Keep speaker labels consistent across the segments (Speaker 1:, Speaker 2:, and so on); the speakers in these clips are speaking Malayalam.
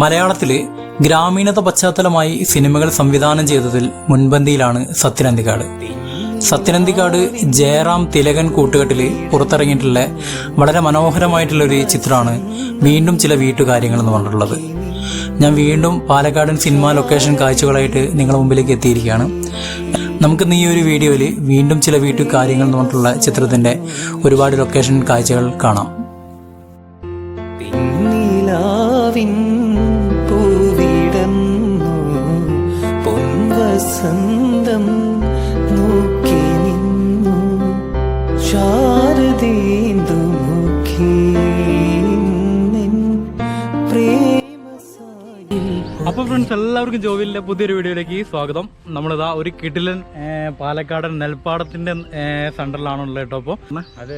Speaker 1: മലയാളത്തിൽ ഗ്രാമീണത പശ്ചാത്തലമായി സിനിമകൾ സംവിധാനം ചെയ്തതിൽ മുൻപന്തിയിലാണ് സത്യനന്തിക്കാട് സത്യനന്തിക്കാട് ജയറാം തിലകൻ കൂട്ടുകെട്ടിൽ പുറത്തിറങ്ങിയിട്ടുള്ള വളരെ മനോഹരമായിട്ടുള്ള ഒരു ചിത്രമാണ് വീണ്ടും ചില വീട്ടുകാര്യങ്ങൾ എന്ന് പറഞ്ഞിട്ടുള്ളത്. ഞാൻ വീണ്ടും പാലക്കാടൻ സിനിമ ലൊക്കേഷൻ കാഴ്ചകളായിട്ട് നിങ്ങളുടെ മുമ്പിലേക്ക് എത്തിയിരിക്കുകയാണ്. നമുക്ക് ഈ ഒരു വീഡിയോയിൽ വീണ്ടും ചില വീട്ടു കാര്യങ്ങൾ എന്ന് പറഞ്ഞിട്ടുള്ള ചിത്രത്തിന്റെ ഒരുപാട് ലൊക്കേഷൻ കാഴ്ചകൾ കാണാം.
Speaker 2: പൊൻവസന്തം നോക്കി നിന്നു. ശാരദേന്ദു
Speaker 1: അപ്പൊ ഫ്രണ്ട്സ് എല്ലാവർക്കും ജോവിലിന്റെ പുതിയൊരു വീഡിയോയിലേക്ക് സ്വാഗതം. നമ്മളിതാ ഒരു കിടിലൻ പാലക്കാട് പാലക്കാടൻ നെൽപ്പാടത്തിന്റെ സെന്ററിലാണുള്ളത് കേട്ടോ അപ്പൊ.
Speaker 3: അത്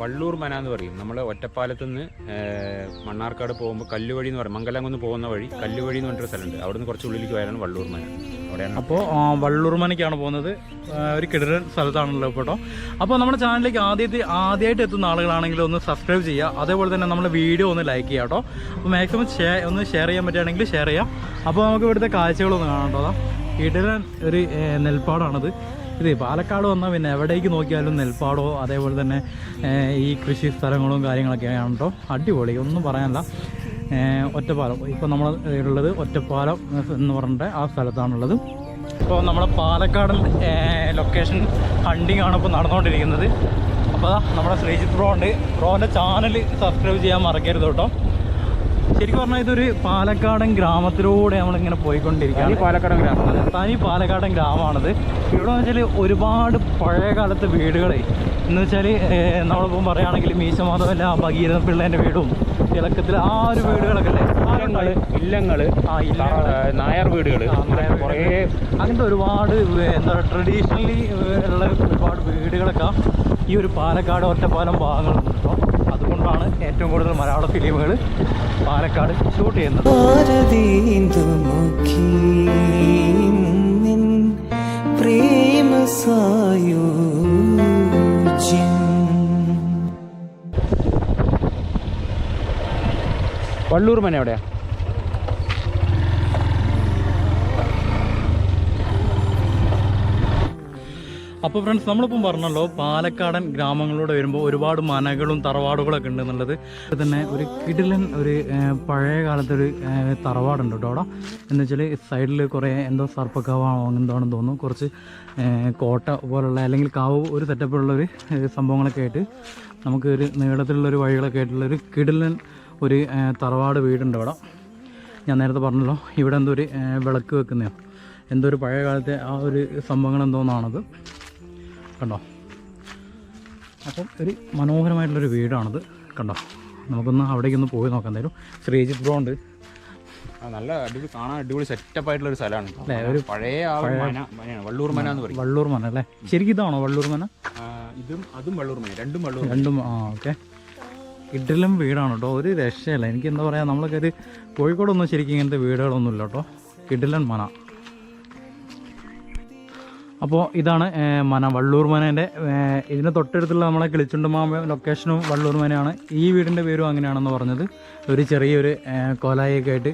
Speaker 3: വള്ളൂർ മന എന്ന് പറയും. നമ്മൾ ഒറ്റപ്പാലത്ത് നിന്ന് മണ്ണാർക്കാട് പോകുമ്പോൾ കല്ലുവഴി എന്ന് പറയും. മംഗലാംകുന്ന് പോകുന്ന വഴി കല്ലുവഴി എന്ന് പറഞ്ഞൊരു സ്ഥലമുണ്ട്. അവിടുന്ന് കുറച്ച് ഉള്ളിലേക്ക് പോയാലാണ് വള്ളൂർ മന.
Speaker 1: അപ്പോൾ വള്ളൂർമനയ്ക്കാണ് പോകുന്നത്. ഒരു കിടിലൻ സ്ഥലത്താണല്ലോ കേട്ടോ അപ്പോൾ നമ്മുടെ ചാനലിലേക്ക് ആദ്യത്തെ ആദ്യമായിട്ട് എത്തുന്ന ആളുകളാണെങ്കിൽ ഒന്ന് സബ്സ്ക്രൈബ് ചെയ്യുക. അതേപോലെ തന്നെ നമ്മുടെ വീഡിയോ ഒന്ന് ലൈക്ക് ചെയ്യുക കേട്ടോ. അപ്പോൾ മാക്സിമം ഷെയർ ഒന്ന് ഷെയർ ചെയ്യാൻ പറ്റുകയാണെങ്കിൽ ഷെയർ ചെയ്യാം. അപ്പോൾ നമുക്ക് ഇവിടുത്തെ കാഴ്ചകളൊന്ന് കാണാം കേട്ടോ. അതാ കിടിലൻ ഒരു നെൽപ്പാടാണത്. ഇത് പാലക്കാട് വന്നാൽ പിന്നെ എവിടേക്ക് നോക്കിയാലും നെൽപ്പാടോ അതേപോലെ തന്നെ ഈ കൃഷി സ്ഥലങ്ങളും കാര്യങ്ങളൊക്കെയാണ് കേട്ടോ. അടിപൊളി ഒന്നും പറയാനില്ല. ഒറ്റപ്പാലം. ഇപ്പോൾ നമ്മൾ ഉള്ളത് ഒറ്റപ്പാലം എന്ന് പറഞ്ഞിട്ട് ആ സ്ഥലത്താണുള്ളത്. ഇപ്പോൾ നമ്മുടെ പാലക്കാടൻ ലൊക്കേഷൻ ഹണ്ടിങ് ആണ് ഇപ്പോൾ നടന്നുകൊണ്ടിരിക്കുന്നത്. അപ്പോൾ നമ്മുടെ ശ്രീജിത്ത് ബ്രോ ഉണ്ട് ബ്രോന്റെ ചാനൽ സബ്സ്ക്രൈബ് ചെയ്യാൻ മറക്കരുത് കേട്ടോ. ശരിക്കും പറഞ്ഞാൽ ഇതൊരു പാലക്കാടൻ ഗ്രാമത്തിലൂടെ നമ്മളിങ്ങനെ പോയിക്കൊണ്ടിരിക്കുകയാണ്.
Speaker 3: പാലക്കാടൻ ഗ്രാമം.
Speaker 1: തനി പാലക്കാടൻ ഗ്രാമമാണത്. ഇവിടെ എന്ന് വെച്ചാൽ ഒരുപാട് പഴയ കാലത്തെ വീടുകളെ. എന്ന് വെച്ചാൽ നമ്മളിപ്പം പറയുകയാണെങ്കിൽ മീശമാധവല്ല ഭഗീരഥ പിള്ളേന്റെ വീടും. തിളക്കത്തിൽ ആ ഒരു വീടുകളൊക്കെ അല്ലേ
Speaker 3: ഇല്ലങ്ങൾ ഇല്ലങ്ങൾ
Speaker 1: ആ,
Speaker 3: ഇല്ലങ്ങൾ. നായർ വീടുകൾ കുറേ.
Speaker 1: അങ്ങനത്തെ ഒരുപാട് എന്താ പറയുക ട്രഡീഷണലി ഉള്ള ഒരുപാട് വീടുകളൊക്കെ ഈ ഒരു പാലക്കാട് ഒറ്റപ്പാലം ഭാഗങ്ങളുണ്ട് കേട്ടോ അതുകൊണ്ടാണ് ഏറ്റവും കൂടുതൽ മലയാള ഫിലിമുകൾ പാലക്കാട് ഷൂട്ട് ചെയ്യുന്നത്
Speaker 3: വള്ളൂർ മന എവിടെയാ?
Speaker 1: അപ്പോൾ ഫ്രണ്ട്സ് നമ്മളിപ്പം പറഞ്ഞല്ലോ പാലക്കാടൻ ഗ്രാമങ്ങളിലൂടെ വരുമ്പോൾ ഒരുപാട് മനകളും തറവാടുകളൊക്കെ ഉണ്ട് എന്നുള്ളത്. അത് തന്നെ ഒരു കിടിലൻ ഒരു പഴയ കാലത്തെ ഒരു തറവാടുണ്ട് കേട്ടോ അവിടെ. എന്ന് വെച്ചാൽ സൈഡിൽ കുറേ എന്തോ സർപ്പക്കാവാണോ എന്താണെന്ന് തോന്നുന്നു. കുറച്ച് കോട്ട പോലുള്ള അല്ലെങ്കിൽ കാവ് ഒരു സെറ്റപ്പിലുള്ള ഒരു സംഭവങ്ങളൊക്കെ ആയിട്ട് നമുക്ക് ഒരു നീളത്തിലുള്ള ഒരു വഴികളൊക്കെ ആയിട്ടുള്ള ഒരു കിടിലൻ ഒരു തറവാട് വീടുണ്ട് ഇവിടെ. ഞാൻ നേരത്തെ പറഞ്ഞല്ലോ ഇവിടെ എന്തോ ഒരു വിളക്ക് വെക്കുന്നതാണ് എന്തോ ഒരു പഴയ കാലത്തെ ആ ഒരു സംഭവങ്ങൾ എന്തോന്നാണത്. കണ്ടോ? അപ്പം ഒരു മനോഹരമായിട്ടുള്ളൊരു വീടാണത്. കണ്ടോ? നമുക്കൊന്ന് അവിടേക്കൊന്ന് പോയി നോക്കാം എന്തായാലും. ശ്രീജിത്ത് ബ്രോ ഉണ്ട്
Speaker 3: നല്ല അടിപൊളി കാണാൻ അടിപൊളി സെറ്റപ്പ് ആയിട്ടുള്ള ഒരു സ്ഥലമാണ്
Speaker 1: ഒരു
Speaker 3: പഴയ വള്ളൂർ മന എന്ന് പറയും.
Speaker 1: വള്ളൂർ മന അല്ലേ? ശരിക്കും ഇതാണോ വള്ളൂർ മന
Speaker 3: ഇതും അതും വള്ളൂർ മന രണ്ടും വള്ളൂർ
Speaker 1: രണ്ടും ആ ഓക്കെ. ഇഡലും വീടാണ് കേട്ടോ. ഒരു രക്ഷയല്ല. എനിക്ക് എന്താ പറയുക നമ്മൾക്ക് ഒരു കോഴിക്കോടൊന്നും ശരിക്കും ഇങ്ങനത്തെ വീടുകളൊന്നും ഇല്ല കേട്ടോ. ഇഡലൻ മന. അപ്പോൾ ഇതാണ് മന. വള്ളൂർ മനേന്റെ ഇതിന് തൊട്ടടുത്തുള്ള നമ്മളെ കിളിച്ചുണ്ടുമാമ്പ ലൊക്കേഷനും വള്ളൂർ മനയാണ്. ഈ വീടിന്റെ പേരും അങ്ങനെയാണെന്ന് പറഞ്ഞത്. ഒരു ചെറിയൊരു കോലായൊക്കെ ആയിട്ട്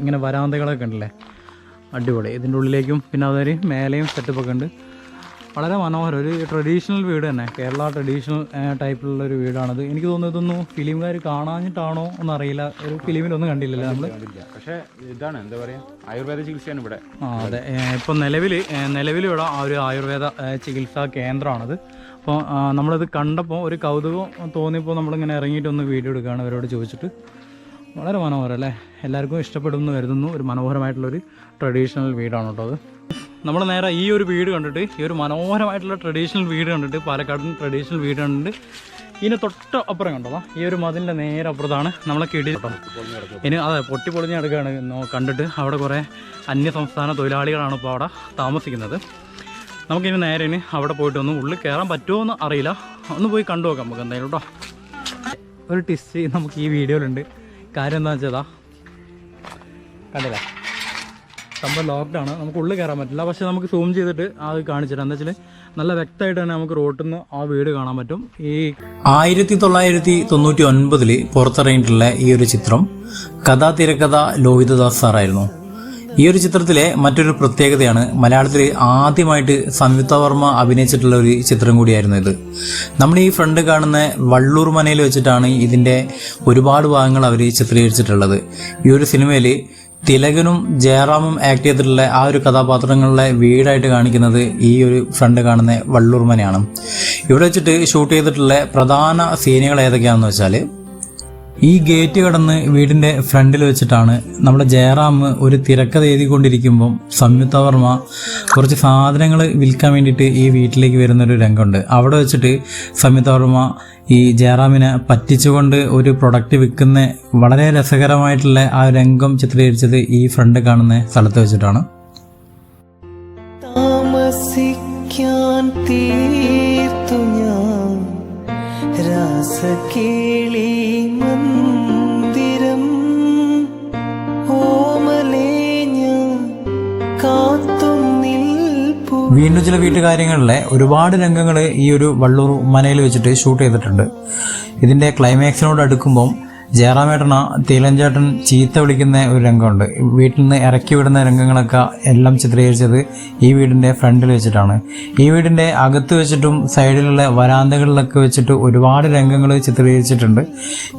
Speaker 1: ഇങ്ങനെ വരാന്തകളൊക്കെ ഉണ്ടല്ലേ? അടിപൊളി. ഇതിന്റെ ഉള്ളിലേക്കും പിന്നെ അതൊരു മേലെയും സെറ്റപ്പൊക്കെ ഉണ്ട്. വളരെ മനോഹരം. ഒരു ട്രഡീഷണൽ വീട് തന്നെ. കേരള ട്രഡീഷണൽ ടൈപ്പിലുള്ള ഒരു വീടാണത്. എനിക്ക് തോന്നുന്നു ഇതൊന്നും ഫിലിംകാർ കാണാഞ്ഞിട്ടാണോ എന്നറിയില്ല. ഒരു ഫിലിമിലൊന്നും കണ്ടില്ലല്ലോ നമ്മൾ
Speaker 3: പക്ഷേ ഇതാണ് എന്താ പറയുക ആയുർവേദ ചികിത്സയാണ് ഇവിടെ.
Speaker 1: ആ അതെ. ഇപ്പം നിലവിൽ നിലവിൽ ഇവിടെ ആ ഒരു ആയുർവേദ ചികിത്സാ കേന്ദ്രമാണത്. അപ്പോൾ നമ്മളിത് കണ്ടപ്പോൾ ഒരു കൗതുകം തോന്നിയപ്പോൾ നമ്മളിങ്ങനെ ഇറങ്ങിയിട്ട് ഒന്ന് വീഡിയോ എടുക്കുകയാണ് അവരോട് ചോദിച്ചിട്ട്. വളരെ മനോഹരം അല്ലേ? എല്ലാവർക്കും ഇഷ്ടപ്പെടുമെന്ന് കരുതുന്നു. ഒരു മനോഹരമായിട്ടുള്ളൊരു ട്രഡീഷണൽ വീടാണ് കേട്ടോ അത് നമ്മൾ നേരെ ഈ ഒരു വീട് കണ്ടിട്ട് ഈ ഒരു മനോഹരമായിട്ടുള്ള ട്രഡീഷണൽ വീട് കണ്ടിട്ട് പാലക്കാടൻ ട്രഡീഷണൽ വീട് കണ്ടിട്ട് ഇതിന് തൊട്ട് അപ്പുറം കണ്ടതാ ഈ ഒരു മതിലിന്റെ നേരെ അപ്പുറത്താണ് നമ്മളെ കിടി ഇനി അതെ പൊട്ടി പൊളിഞ്ഞ് കിടക്കുകയാണ് കണ്ടിട്ട് അവിടെ കുറേ അന്യ സംസ്ഥാന തൊഴിലാളികളാണ് ഇപ്പോൾ അവിടെ താമസിക്കുന്നത്. നമുക്കിനി നേരെ ഇനി അവിടെ പോയിട്ട് ഒന്ന് ഉള്ളിൽ കയറാൻ പറ്റുമോ എന്ന് അറിയില്ല. ഒന്ന് പോയി കണ്ടു നോക്കാം നമുക്ക് എന്തായാലും കേട്ടോ. ഒരു ടിസ്റ്റ് നമുക്ക് ഈ വീഡിയോയിലുണ്ട്. കാര്യം എന്താണെന്ന് വെച്ചതാ കണ്ടില്ല? സംഭവം ആണ്. നമുക്ക് ഉള്ളിൽ കയറാൻ പറ്റില്ല. പക്ഷേ നമുക്ക് സൂം ചെയ്തിട്ട് അത് കാണിച്ചിട്ട് എന്താ വെച്ചാൽ നല്ല വ്യക്തമായിട്ട് തന്നെ നമുക്ക് റോട്ടിൽ നിന്ന് ആ വീട് കാണാൻ പറ്റും. ഈ ആയിരത്തി തൊള്ളായിരത്തി തൊണ്ണൂറ്റി ഒൻപതിൽ പുറത്തിറങ്ങിയിട്ടുള്ള ഈ ഒരു ചിത്രം കഥാ തിരക്കഥ ലോഹിതദാസ് സാറായിരുന്നു. ഈ ഒരു ചിത്രത്തിലെ മറ്റൊരു പ്രത്യേകതയാണ് മലയാളത്തിൽ ആദ്യമായിട്ട് സംയുക്ത വർമ്മ അഭിനയിച്ചിട്ടുള്ള ഒരു ചിത്രം കൂടിയായിരുന്നു ഇത്. നമ്മൾ ഈ ഫ്രണ്ട് കാണുന്ന വള്ളൂർ മനയിൽ വെച്ചിട്ടാണ് ഇതിന്റെ ഒരുപാട് ഭാഗങ്ങൾ അവർ ചിത്രീകരിച്ചിട്ടുള്ളത്. ഈ ഒരു സിനിമയിൽ തിലകനും ജയറാമും ആക്ട് ചെയ്തിട്ടുള്ള ആ ഒരു കഥാപാത്രങ്ങളുടെ വീടായിട്ട് കാണിക്കുന്നത് ഈ ഒരു ഫ്രണ്ട് കാണുന്ന വള്ളൂർമനയാണ്. ഇവിടെ വെച്ചിട്ട് ഷൂട്ട് ചെയ്തിട്ടുള്ള പ്രധാന സീനുകൾ ഏതൊക്കെയാണെന്ന് വെച്ചാൽ ഈ ഗേറ്റ് കടന്ന് വീടിന്റെ ഫ്രണ്ടിൽ വെച്ചിട്ടാണ് നമ്മുടെ ജയറാം ഒരു തിരക്കഥ എഴുതിക്കൊണ്ടിരിക്കുമ്പം സംയുക്ത വർമ്മ കുറച്ച് സാധനങ്ങൾ വിൽക്കാൻ വേണ്ടിയിട്ട് ഈ വീട്ടിലേക്ക് വരുന്നൊരു രംഗമുണ്ട്. അവിടെ വെച്ചിട്ട് സംയുക്ത വർമ്മ ഈ ജയറാമിനെ പറ്റിച്ചുകൊണ്ട് ഒരു പ്രൊഡക്റ്റ് വിൽക്കുന്ന വളരെ രസകരമായിട്ടുള്ള ആ രംഗം ചിത്രീകരിച്ചത് ഈ ഫ്രണ്ട് കാണുന്ന സ്ഥലത്ത് വെച്ചിട്ടാണ്.
Speaker 2: താമസിക്കാൻ
Speaker 1: വീണ്ടും ചില വീട്ടുകാര്യങ്ങളിലെ ഒരുപാട് രംഗങ്ങൾ ഈ ഒരു വള്ളൂർ മനയിൽ വെച്ചിട്ട് ഷൂട്ട് ചെയ്തിട്ടുണ്ട്. ഇതിന്റെ ക്ലൈമാക്സിനോട് അടുക്കുമ്പം ജയറാമേട്ടന തീലഞ്ചേട്ടൻ ചീത്ത വിളിക്കുന്ന ഒരു രംഗമുണ്ട്. വീട്ടിൽ നിന്ന് ഇറക്കി വിടുന്ന രംഗങ്ങളൊക്കെ എല്ലാം ചിത്രീകരിച്ചത് ഈ വീടിന്റെ ഫ്രണ്ടിൽ വെച്ചിട്ടാണ്. ഈ വീടിന്റെ അകത്ത് വെച്ചിട്ടും സൈഡിലുള്ള വരാന്തകളിലൊക്കെ വെച്ചിട്ട് ഒരുപാട് രംഗങ്ങൾ ചിത്രീകരിച്ചിട്ടുണ്ട്.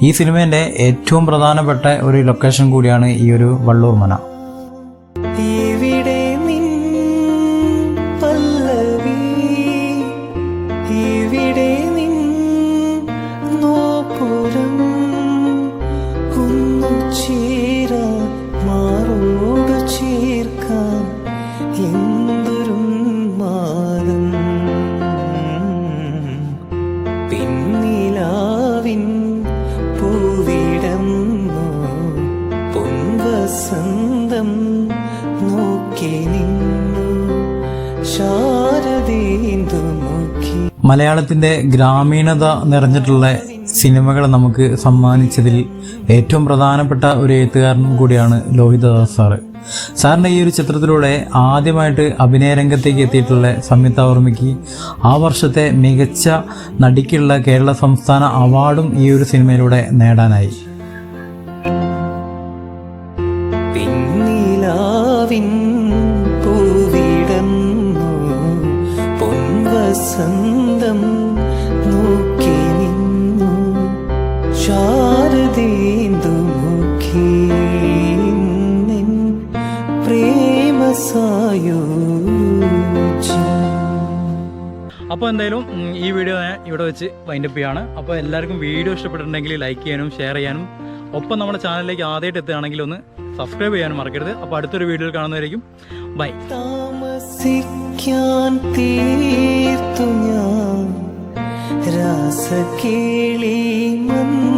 Speaker 1: ഈ സിനിമേന്റെ ഏറ്റവും പ്രധാനപ്പെട്ട ഒരു ലൊക്കേഷൻ കൂടിയാണ് ഈ ഒരു വള്ളൂർ മന.
Speaker 2: മുഖി
Speaker 1: മലയാളത്തിന്റെ ഗ്രാമീണത നിറഞ്ഞിട്ടുള്ള സിനിമകൾ നമുക്ക് സമ്മാനിച്ചതിൽ ഏറ്റവും പ്രധാനപ്പെട്ട ഒരു എഴുത്തുകാരനും കൂടിയാണ് ലോഹിതദാസ് സാറ്. സാറിന്റെ ഈ ഒരു ചിത്രത്തിലൂടെ ആദ്യമായിട്ട് അഭിനയ രംഗത്തേക്ക് എത്തിയിട്ടുള്ള സംയുക്ത ഓർമ്മയ്ക്ക് ആ വർഷത്തെ മികച്ച നടിക്കുള്ള കേരള സംസ്ഥാന അവാർഡും ഈ ഒരു സിനിമയിലൂടെ നേടാനായി.
Speaker 2: പൊൻവസന്തം നോക്കി നിന്നു. ശാരദേന്ദു മുഖി നിൻ പ്രേമസായോജ്യം
Speaker 1: അപ്പോൾ എന്തായാലും ഈ വീഡിയോ ഞാൻ ഇവിടെ വെച്ച് വൈൻഡപ്പ് ചെയ്യാണ്. അപ്പോൾ എല്ലാവർക്കും വീഡിയോ ഇഷ്ടപ്പെട്ടിട്ടുണ്ടെങ്കിൽ ലൈക്ക് ചെയ്യാനും ഷെയർ ചെയ്യാനും ഒപ്പം നമ്മുടെ ചാനലിലേക്ക് ആദ്യമായിട്ട് എത്തുകയാണെങ്കിൽ ഒന്ന് സബ്സ്ക്രൈബ് ചെയ്യാനും മറക്കരുത്. അപ്പോൾ അടുത്തൊരു വീഡിയോയിൽ കാണുന്നതായിരിക്കും ബൈ.
Speaker 2: താമസിക്കാൻ തീർത്തു ഞാൻ. രാസകേളി മന്ദിരം